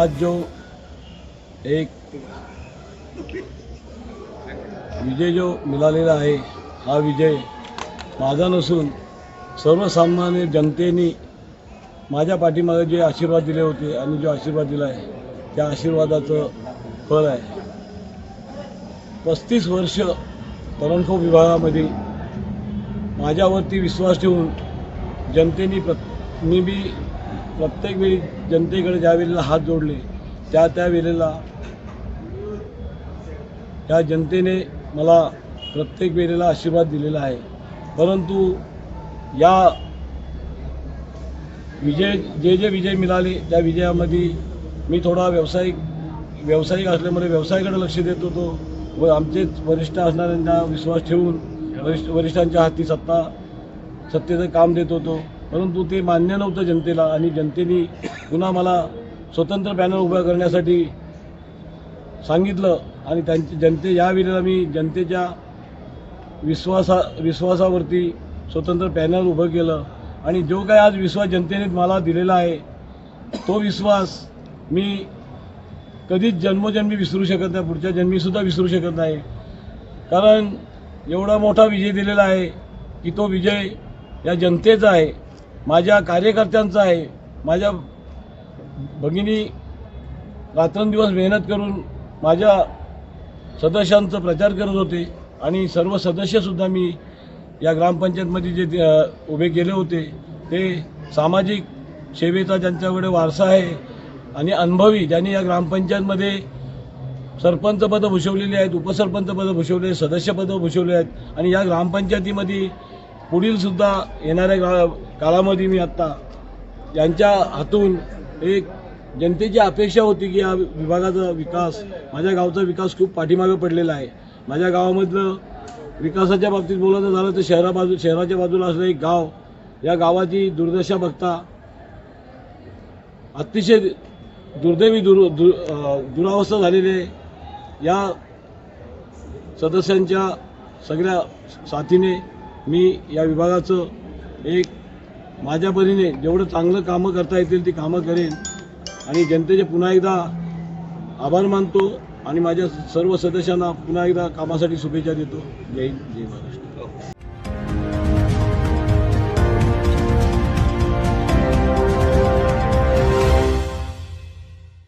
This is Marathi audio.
आज जो एक विजय जो मिळालेला आहे हा विजय माझा नसून सर्वसामान्य जनतेने माझ्या पाठीमागे जे आशीर्वाद दिले होते आणि जो आशीर्वाद दिला आहे त्या आशीर्वादाचं फळ आहे. पस्तीस वर्ष तरणखो विभागामध्ये माझ्यावरती विश्वास ठेवून जनतेने प्र मी बी प्रत्येक वेळी जनतेकडे ज्या वेळेला हात जोडले त्या त्या वेळेला त्या जनतेने मला प्रत्येक वेळेला आशीर्वाद दिलेला आहे. परंतु या विजय जे जे विजय मिळाले त्या विजयामध्ये मी थोडा व्यावसायिक व्यावसायिक असल्यामुळे व्यवसायाकडे लक्ष देत होतो व आमचेच वरिष्ठ असणाऱ्यांना विश्वास ठेवून वरिष्ठ वरिष्ठांच्या हाती सत्ता सत्तेचं काम देत होतो. परंतु ते मान्य नव्हतं जनतेला आणि जनतेने पुन्हा मला स्वतंत्र पॅनल उभा करण्यासाठी सांगितलं आणि त्यांची जनते यावेळेला मी जनतेच्या विश्वासा विश्वासावरती स्वतंत्र पॅनल उभं केलं आणि जो काय आज विश्वास जनतेने मला दिलेला आहे तो विश्वास मी कधीच जन्मजन्मी विसरू शकत नाही पुढच्या जन्मीसुद्धा विसरू शकत नाही. कारण एवढा मोठा विजय दिलेला आहे की तो विजय या जनतेचा आहे. माझ्या कार्यकर्त्यांचा आहे. माझ्या भगिनी रात्रंदिवस मेहनत करून माझ्या सदस्यांचा प्रचार करत होते आणि सर्व सदस्यसुद्धा मी या ग्रामपंचायतमध्ये जे उभे केले होते ते सामाजिक सेवेचा ज्यांच्याकडे वारसा आहे आणि अनुभवी ज्यांनी या ग्रामपंचायतमध्ये सरपंचपदं भूषवलेली आहेत उपसरपंचपदं भूषवले सदस्यपदं भूषवले आहेत आणि या ग्रामपंचायतीमध्ये पुढील सुद्धा येणाऱ्या काळा काळामध्ये मी आत्ता यांच्या हातून एक जनतेची अपेक्षा होती की या विभागाचा विकास माझ्या गावचा विकास खूप पाठीमागे पडलेला आहे. माझ्या गावामधलं विकासाच्या बाबतीत बोलायचं झालं तर शहरा बाजू शहराच्या बाजूला असलं एक गाव या गावाची दुर्दशा बघता अतिशय दुर्दैवी दुर दु दुरावस्था झालेली आहे. या सदस्यांच्या सगळ्या साथीने मी या विभागाचं एक माझ्या परीने जेवढं चांगलं कामं करता येतील ती कामं करेन. आणि जनतेचे पुन्हा एकदा आभार मानतो आणि माझ्या सर्व सदस्यांना पुन्हा एकदा कामासाठी शुभेच्छा देतो. जय जय महाराष्ट्र.